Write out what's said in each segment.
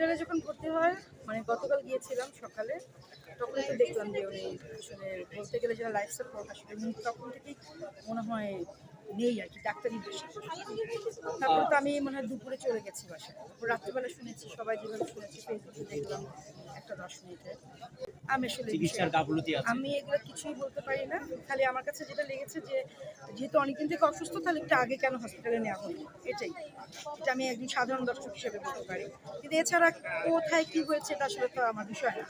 হসপিটালে যখন ভর্তি হয় মানে গতকাল গিয়েছিলাম সকালে, তখন তো দেখলাম যে উনি বলতে গেলে যারা লাইফ সাপোর্ট আসলে তখন থেকেই মনে হয় নেই আর কি ডাক্তারি বেশি তারপর তো আমি মনে হয় দুপুরে চলে গেছি বাসায়। তারপর রাত্রিবেলা শুনেছি সবাই যেভাবে শুনেছি ফেসবুকে দেখলাম একটা মিনিটে। আমি আসলে আমি এগুলো কিছুই বলতে পারি না। খালি আমার কাছে যেটা লেগেছে যে যেহেতু অনেকদিন থেকে অসুস্থ তাহলে একটু আগে কেন হসপিটালে নেওয়া হলো? এটাই। এটা আমি একজন সাধারণ দর্শক হিসেবে বলতে পারি। কিন্তু এছাড়া কোথায় কি হয়েছে এটা আসলে তো আমার বিষয় না।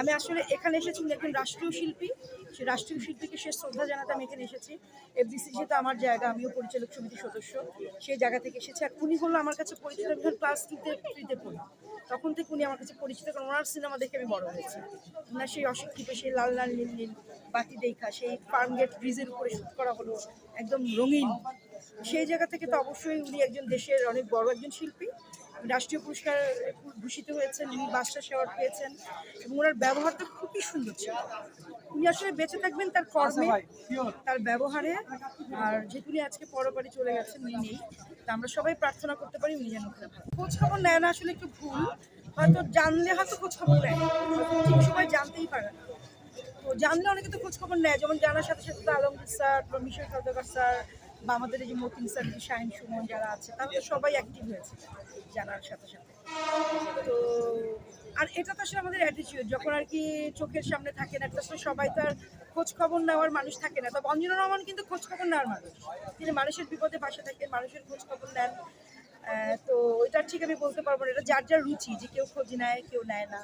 আমি আসলে এখানে এসেছি একজন রাষ্ট্রীয় শিল্পী। সেই রাষ্ট্রীয় শিল্পীকে শেষ শ্রদ্ধা জানাতে আমি এখানে এসেছি। এফডিসি যেহেতু আমার জায়গা, আমিও পরিচালক সমিতির সদস্য, সেই জায়গা থেকে এসেছি। আর উনি হলো আমার কাছে পরিচিত আমি ক্লাস টুতে থ্রিতে পড়ি। তখন থেকে উনি আমার কাছে পরিচিত, কারণ ওনার সিনেমা দেখে আমি বড় হয়েছি। ওনার সেই অশিক্ষিত সেই লাল লাল, নীল নীল বাতি দেখা, সেই ফার্ম গেট ব্রিজের উপরে শুট করা হলো, একদম রঙিন। সেই জায়গা থেকে তো অবশ্যই উনি একজন দেশের অনেক বড় একজন শিল্পী। রাষ্ট্রীয় পুরস্কার ভূষিত হয়েছেন উনি বাদশা অ্যাওয়ার্ড পেয়েছেন এবং ওনার ব্যবহারটা খুবই সুন্দর ছিল। উনি আসলে বেঁচে থাকবেন তার কর্মে তার ব্যবহারে। আর যেহেতু উনি আজকে পরপারে চলে গেছেন উনি নেই তা আমরা সবাই প্রার্থনা করতে পারি উনি যেন ওখানে ভালো খোঁজ খবর নেয় না আসলে একটু ভুল হয়তো জানলে হয়তো খোঁজ খবর নেয় ঠিক সময় জানতেই পারে না। তো জানলে অনেকে তো খোঁজ খবর নেয় যেমন জানার সাথে সাথে আলমগীর স্যার বা মিশর সরদার স্যার বা আমাদের এই যে মতিন স্যার শাহিন সুমন যারা আছে, তারা তো সবাই অ্যাক্টিভ হয়েছে জানার সাথে সাথে। তো, আর এটা তো আসলে আমাদের অ্যাটিটিউড যখন আর কি চোখের সামনে থাকে না সময় সবাই তো আর খোঁজ খবর নেওয়ার মানুষ থাকে না। তবে অঞ্জনা রহমান কিন্তু খোঁজ খবর নেওয়ার মানুষ। তিনি মানুষের বিপদে পাশে থাকেন, মানুষের খোঁজ খবর নেন। তো ওইটা ঠিক আমি বলতে পারব না। এটা যার যার রুচি, যে কেউ খোঁজ নেয়, কেউ নেয় না।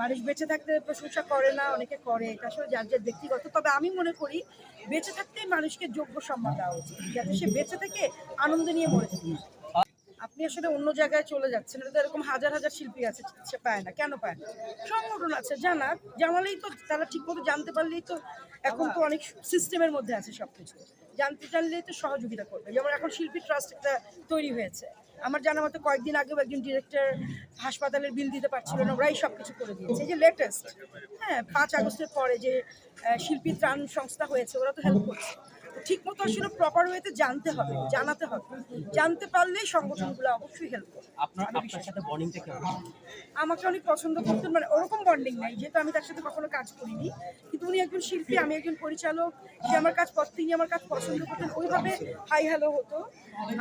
মানুষ বেঁচে থাকতে প্রশংসা করে না, অনেকে করে। এটা আসলে যার যার ব্যক্তিগত। তবে আমি মনে করি, বেঁচে থাকতেই মানুষকে যোগ্য সম্মান দেওয়া উচিত। যাতে সে বেঁচে থেকে আনন্দ নিয়ে মরে থাকে আপনি আসলে অন্য জায়গায় চলে যাচ্ছেন এটা তো এরকম হাজার হাজার শিল্পী আছে সে পায় না কেন পায় না? সংগঠন আছে জানাক জানালেই তো তারা ঠিক মতো জানতে পারলেই তো এখন তো অনেক সিস্টেমের মধ্যে আছে সব কিছু জানতে চাইলেই তো সহযোগিতা করবে যেমন এখন শিল্পী ট্রাস্ট একটা তৈরি হয়েছে। আমার জানা মতো কয়েকদিন আগেও একজন ডিরেক্টর হাসপাতালের বিল দিতে পারছিল না ওরাই সব কিছু করে দিয়েছে। এই যে লেটেস্ট হ্যাঁ পাঁচ আগস্টের পরে যে শিল্পী ত্রাণ সংস্থা হয়েছে ওরা তো হেল্প করছে। ঠিক মতো আসলে প্রপার ওয়েতে জানতে হবে জানাতে হবে। জানতে পারলেই সংগঠনগুলো অবশ্যই হেল্প করবে। আমাকে অনেক পছন্দ করতেন মানে ওরকম বন্ডিং নাই যেহেতু আমি তার সাথে কখনো কাজ করিনি। কিন্তু উনি একজন শিল্পী আমি একজন পরিচালক সে আমার কাজ তিনি আমার কাজ পছন্দ করতেন ওইভাবে হাই হ্যালো হতো।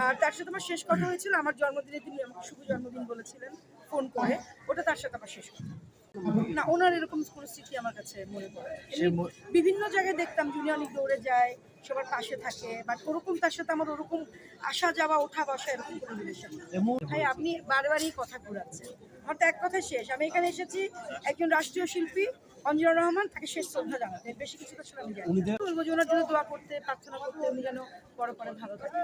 আর তার সাথে আমার শেষ কথা হয়েছিল আমার জন্মদিনে তিনি আমাকে শুভ জন্মদিন বলেছিলেন ফোন করে ওটা তার সাথে আমার শেষ কথা। না ওনার এরকম কোনো স্মৃতি আমার কাছে মনে পড়ে। বিভিন্ন জায়গায় দেখতাম যিনি অনেক দৌড়ে যায় সবার পাশে থাকে বাট ওরকম তার সাথে আমার ওরকম আসা যাওয়া ওঠা বসা এরকম কোনো রিলেশন ভাই আপনি বারবারই কথা ঘুরাচ্ছেন। আমার তো এক কথা শেষ আমি এখানে এসেছি একজন রাষ্ট্রীয় শিল্পী অঞ্জনা রহমান তাকে শেষ শ্রদ্ধা জানাতে। বেশি কিছু তো আসলে আমি জানি। বলব যে ওনার জন্য দোয়া করতে প্রার্থনা করতে উনি যেন পরে পরে ভালো থাকে